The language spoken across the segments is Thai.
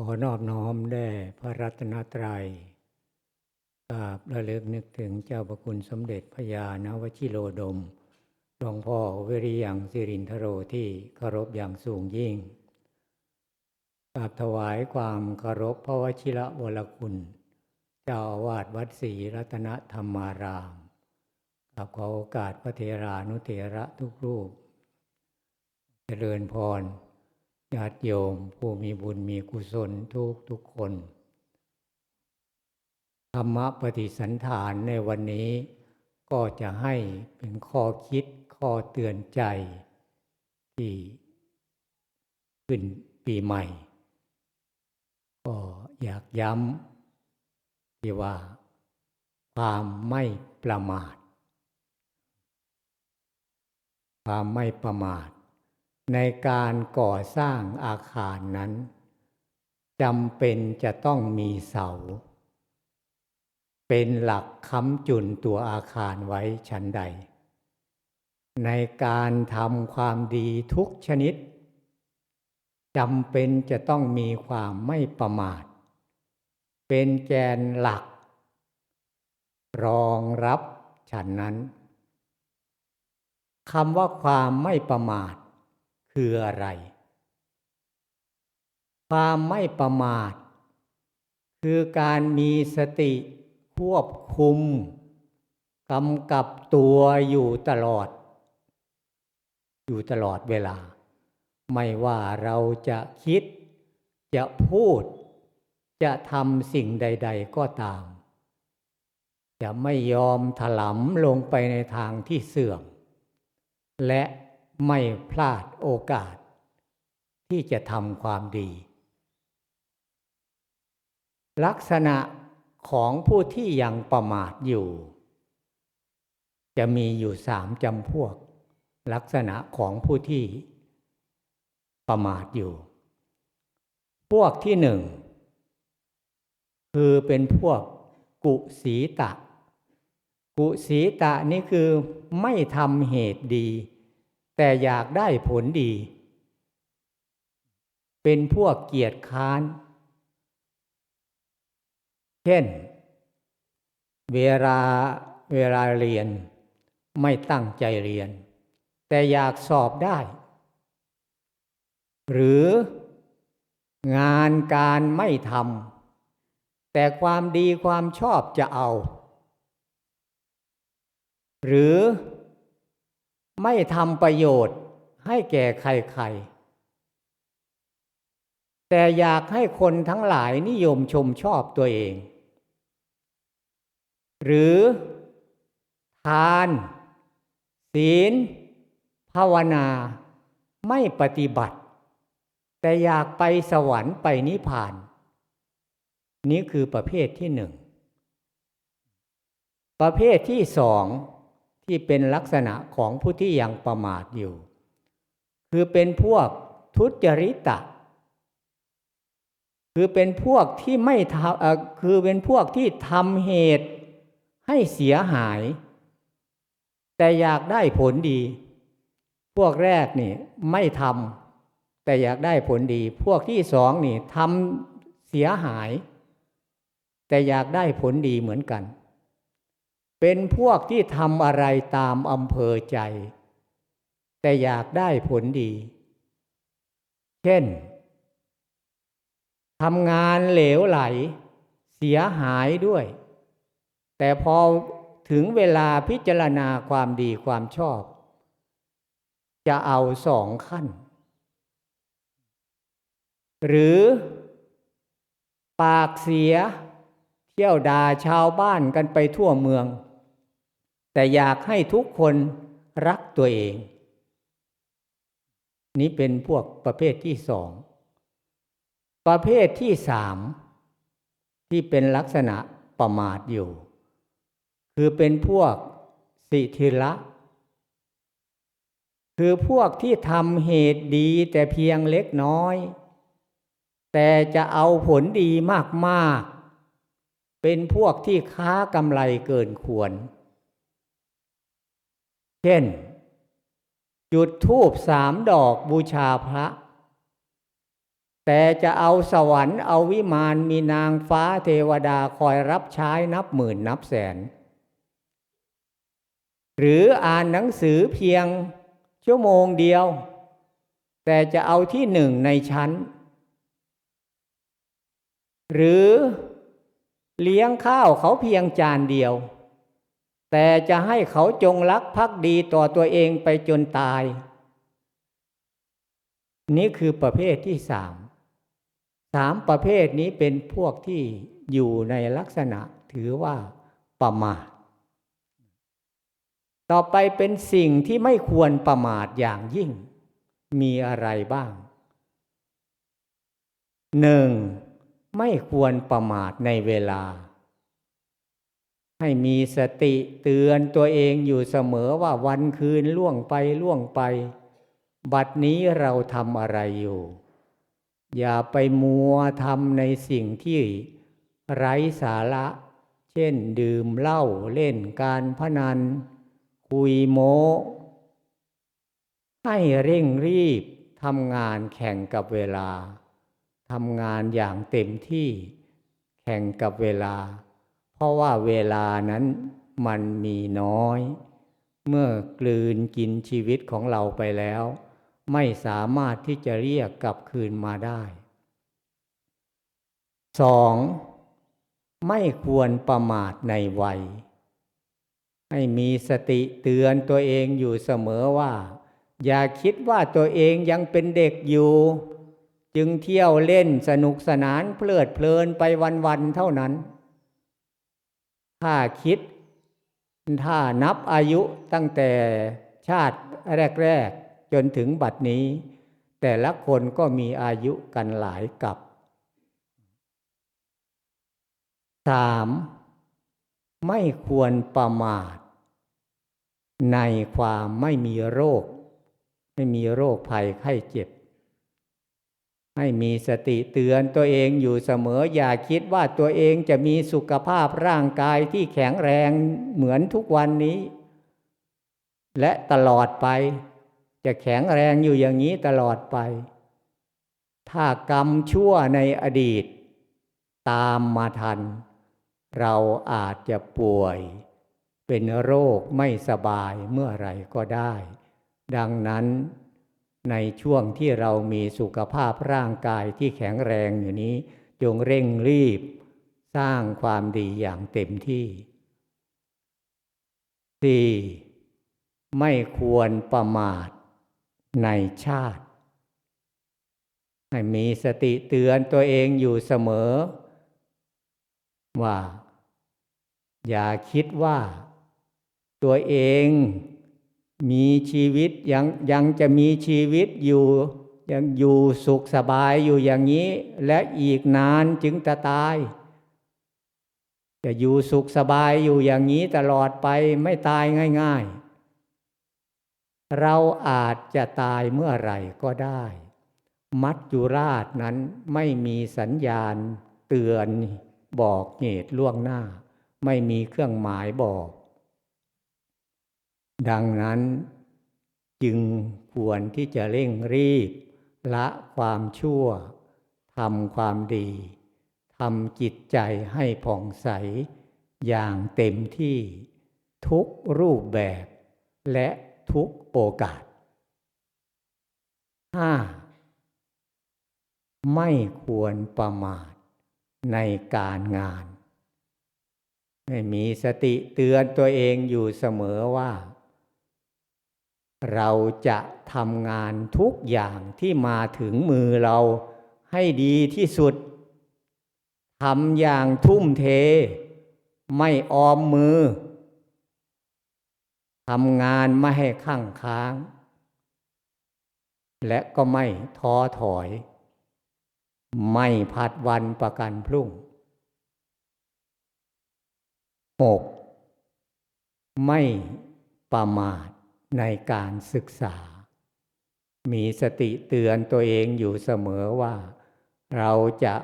ขอนอบน้อมแด่พระรัตนตรัยกราบระลึกนึกถึงเจ้าประคุณสมเด็จพระยานวชิโรดม หลวงพ่อเวริยังสิรินทโรที่เคารพอย่างสูงยิ่งกราบถวายความเคารพพระวชิระวรคุณ เจ้าอาวาสวัดศรีรัตนธรรมารามกราบขอโอกาสพระเทรานุเถระทุกรูป เจริญพร ญาติโยมผู้มีบุญมีกุศลทุกทุกคน ธรรมปฏิสันฐานในวันนี้ก็จะให้เป็นข้อคิดข้อเตือนใจ ที่ขึ้นปีใหม่ ก็อยากย้ำที่ว่าความไม่ประมาท ความไม่ประมาท ในการก่อสร้างอาคารนั้นจำเป็นจะต้องมีเสา เป็นหลักค้ำจุนตัวอาคารไว้ชั้นใด ในการทำความดีทุกชนิดจำเป็นจะต้องมีความไม่ประมาท เป็นแกนหลัก รองรับฉันนั้นคำว่าความไม่ประมาท คืออะไร ความไม่ประมาท คือการมีสติควบคุมกำกับตัวอยู่ตลอด อยู่ตลอดเวลา ไม่ว่าเราจะคิด จะพูด จะทำสิ่งใด ๆ ก็ตาม จะไม่ยอมถลำลงไปในทางที่เสื่อม และ ไม่พลาดโอกาส ที่จะทำความดี ลักษณะของผู้ที่ยังประมาทอยู่ จะมีอยู่สามจำพวก ลักษณะของผู้ที่ประมาทอยู่ พวกที่หนึ่ง คือเป็นพวกกุสีตะ กุสีตะนี่คือไม่ทำเหตุดี แต่อยากได้ผลดี เป็นพวกเกียรติค้าน เช่น เวลาเวลาเรียนไม่ตั้งใจเรียน แต่อยากสอบได้ หรืองานการไม่ทำแต่ความดีความชอบจะเอา หรือ ไม่ทำประโยชน์ให้แก่ใครๆ แต่อยากให้คนทั้งหลายนิยมชมชอบตัวเอง หรือทาน ศีล ภาวนา ไม่ปฏิบัติ แต่อยากไปสวรรค์ไปนิพพาน นี่คือประเภทที่หนึ่ง ประเภทที่สอง ที่เป็นลักษณะของผู้ที่ยังประมาทอยู่ คือเป็นพวกทุจริตะ คือเป็นพวกที่ไม่ทำคือเป็นพวกที่ทำเหตุให้เสียหาย แต่อยากได้ผลดี พวกแรกนี่ไม่ทำแต่อยากได้ผลดี พวกที่สองนี่ทำเสียหาย แต่อยากได้ผลดีเหมือนกัน เป็นพวกที่ทำอะไรตามอำเภอใจ แต่อยากได้ผลดี เช่นทำงานเหลวไหล เสียหายด้วย แต่พอถึงเวลาพิจารณาความดีความชอบ จะเอาสองขั้น หรือปากเสีย เที่ยวด่าชาวบ้านกันไปทั่วเมือง แต่อยากให้ทุกคนรักตัวเอง นี้เป็นพวกประเภทที่สอง ประเภทที่สามที่เป็นลักษณะประมาทอยู่ คือเป็นพวกสิทิละ คือพวกที่ทำเหตุดีแต่เพียงเล็กน้อย แต่จะเอาผลดีมาก ๆ เป็นพวกที่ค้ากำไรเกินควร เช่น จุดทูบสามดอกบูชาพระ แต่จะเอาสวรรค์เอาวิมานมีนางฟ้าเทวดาคอยรับใช้นับหมื่นนับแสน หรืออ่านหนังสือเพียงชั่วโมงเดียว แต่จะเอาที่หนึ่งในชั้น หรือเลี้ยงข้าวเขาเพียงจานเดียว แต่จะให้เขาจงรักภักดีต่อตัวเองไปจนตาย นี่คือประเภทที่สาม สามประเภทนี้เป็นพวกที่อยู่ในลักษณะถือว่าประมาท ต่อไปเป็นสิ่งที่ไม่ควรประมาทอย่างยิ่ง มีอะไรบ้างหนึ่งไม่ควรประมาทในเวลา ให้มีสติเตือนตัวเองอยู่เสมอว่าวันคืนล่วงไปล่วงไป บัดนี้เราทำอะไรอยู่ อย่าไปมัวทำในสิ่งที่ไร้สาระ เช่นดื่มเหล้าเล่นการพนัน คุยโมให้เร่งรีบทำงานแข่งกับเวลาทำงานอย่างเต็มที่ แข่งกับเวลา เพราะว่าเวลานั้นมันมีน้อย เมื่อกลืนกินชีวิตของเราไปแล้ว ไม่สามารถที่จะเรียกกลับคืนมาได้สองไม่ควรประมาทในวัย ให้มีสติเตือนตัวเองอยู่เสมอว่า อย่าคิดว่าตัวเองยังเป็นเด็กอยู่ จึงเที่ยวเล่นสนุกสนานเพลิดเพลินไปวันๆเท่านั้น ถ้าคิด ถ้านับอายุตั้งแต่ชาติแรก ๆ จนถึงบัดนี้ แต่ละคนก็มีอายุกันหลายกับสามไม่ควรประมาท ในความไม่มีโรค ไม่มีโรคภัยไข้เจ็บ ให้มีสติเตือนตัวเองอยู่เสมออย่าคิดว่าตัวเองจะมีสุขภาพร่างกายที่แข็งแรงเหมือนทุกวันนี้ และตลอดไป จะแข็งแรงอยู่อย่างนี้ตลอดไป ถ้ากรรมชั่วในอดีต ตามมาทัน เราอาจจะป่วย เป็นโรคไม่สบายเมื่อไรก็ได้ ดังนั้น ในช่วงที่เรามีสุขภาพร่างกายที่แข็งแรงอยู่นี้ จงเร่งรีบ สร้างความดีอย่างเต็มที่ 4. ไม่ควรประมาทในชาติ ให้มีสติเตือนตัวเองอยู่เสมอ ว่า อย่าคิดว่า ตัวเอง มีชีวิตยังยังจะมีชีวิตอยู่ยังอยู่สุขสบายอยู่อย่างนี้ และอีกนานจึงจะตาย จะอยู่สุขสบายอยู่อย่างนี้ตลอดไปไม่ตายง่าย ๆ เราอาจจะตายเมื่อไหร่ก็ได้ มัจจุราชนั้นไม่มีสัญญาณเตือนบอกเหตุล่วงหน้า ไม่มีเครื่องหมายบอก ดังนั้นจึงควรที่จะเร่งรีบ ละความชั่วทำความดีทำจิตใจให้ผ่องใส อย่างเต็มที่ทุกรูปแบบ และทุกโอกาส 5. ไม่ควรประมาทในการงานให้มีสติเตือนตัวเองอยู่เสมอว่า เราจะทำงานทุกอย่างที่มาถึงมือเราให้ดีที่สุดทำอย่างทุ่มเท ไม่ออมมือทำงานไม่ให้ข้างค้าง และก็ไม่ท้อถอย ไม่ผัดวันประกันพรุ่งหกไม่ประมาท ในการศึกษา มีสติเตือนตัวเองอยู่เสมอว่า เราจะ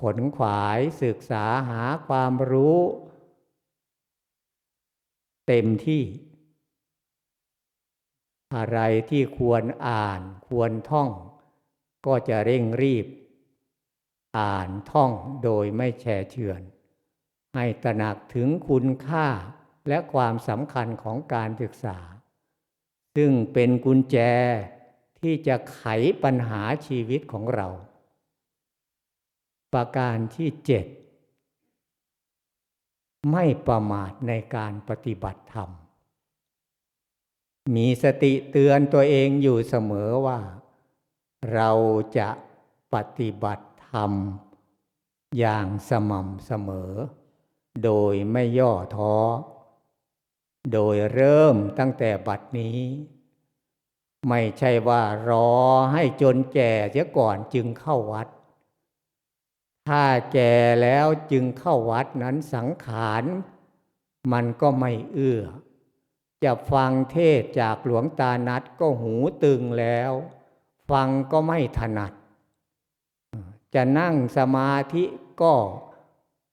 ขนขวายศึกษาหาความรู้ เต็มที่ อะไรที่ควรอ่านควรท่อง ก็จะเร่งรีบ อ่านท่องโดยไม่แช่เชือน ให้ตระหนักถึงคุณค่าและความสำคัญของการศึกษา ซึ่งเป็นกุญแจที่จะไขปัญหาชีวิตของเรา ประการที่เจ็ดไม่ประมาทในการปฏิบัติธรรม มีสติเตือนตัวเองอยู่เสมอว่า เราจะปฏิบัติธรรม อย่างสม่ำเสมอ โดยไม่ย่อท้อ โดยเริ่มตั้งแต่บัดนี้ ไม่ใช่ว่ารอให้จนแก่เสียก่อนจึงเข้าวัด ถ้าแก่แล้วจึงเข้าวัดนั้นสังขารมันก็ไม่เอื้อ จะฟังเทศจากหลวงตานัดก็หูตึงแล้ว ฟังก็ไม่ถนัด จะนั่งสมาธิก็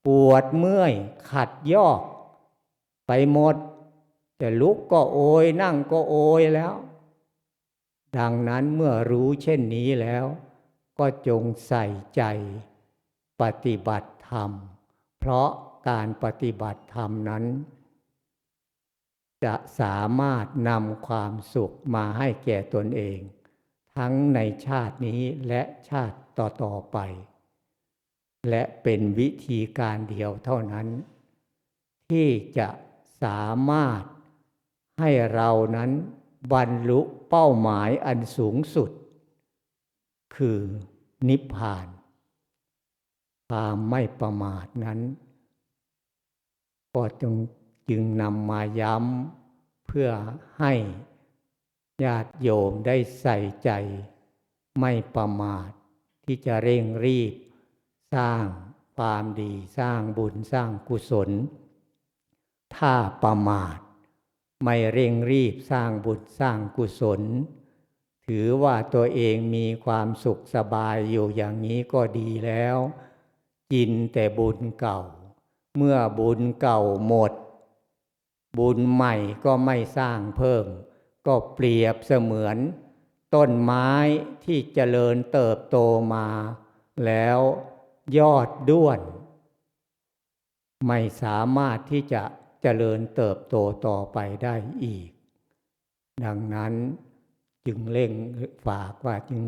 ปวดเมื่อยขัดยอก ไปหมด จะลุกก็โอยนั่งก็โอยแล้ว ดังนั้นเมื่อรู้เช่นนี้แล้ว ก็จงใส่ใจปฏิบัติธรรม เพราะการปฏิบัติธรรมนั้น จะสามารถนำความสุขมาให้แก่ตนเอง ทั้งในชาตินี้และชาติต่อๆไป และเป็นวิธีการเดียวเท่านั้น ที่จะสามารถ ให้เรานั้นบรรลุเป้าหมายอันสูงสุด คือนิพพานความไม่ประมาทนั้น ก็จงจึงนำมาย้ำเพื่อให้ญาติโยมได้ใส่ใจ ไม่ประมาท ที่จะเร่งรีบ สร้างความดีสร้างบุญสร้างกุศล ถ้าประมาท ไม่เร่งรีบสร้างบุญสร้างกุศล ถือว่าตัวเองมีความสุขสบายอยู่อย่างนี้ก็ดีแล้ว กินแต่บุญเก่า เมื่อบุญเก่าหมด บุญใหม่ก็ไม่สร้างเพิ่ม ก็เปรียบเสมือน ต้นไม้ที่เจริญเติบโตมา แล้วยอดด้วน ไม่สามารถที่จะ เจริญเติบโตต่อไปได้อีก ดังนั้นจึงเร่งฝากว่าจึง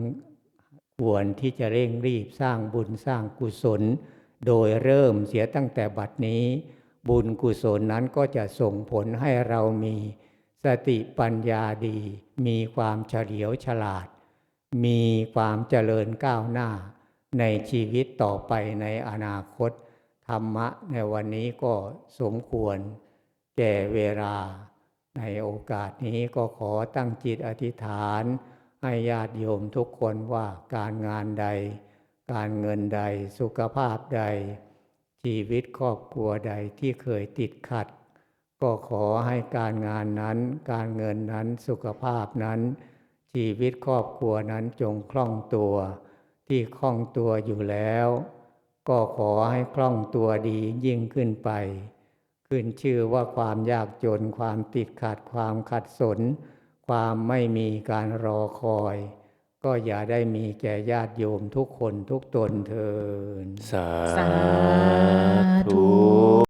ควรที่จะเร่งรีบสร้างบุญสร้างกุศล โดยเริ่มเสียตั้งแต่บัดนี้ บุญกุศลนั้นก็จะส่งผลให้เรามีสติปัญญาดี มีความเฉลียวฉลาด มีความเจริญก้าวหน้า ในชีวิตต่อไปในอนาคต ธรรมะในวันนี้ก็สมควรแก่เวลา ในโอกาสนี้ก็ขอตั้งจิตอธิษฐาน ให้ญาติโยมทุกคนว่าการงานใด การเงินใดสุขภาพใด ชีวิตครอบครัวใดที่เคยติดขัด ก็ขอให้การงานนั้น การเงินนั้นสุขภาพนั้น ชีวิตครอบครัวนั้นจงคล่องตัว ที่คล่องตัวอยู่แล้ว ก็ขอให้คล่องตัวดียิ่งขึ้นไป ขึ้นชื่อว่าความยากจนความติดขัดความขัดสน ความไม่มีการรอคอย ก็อย่าได้มีแก่ญาติโยมทุกคนทุกตนเทินสาสาธุธุ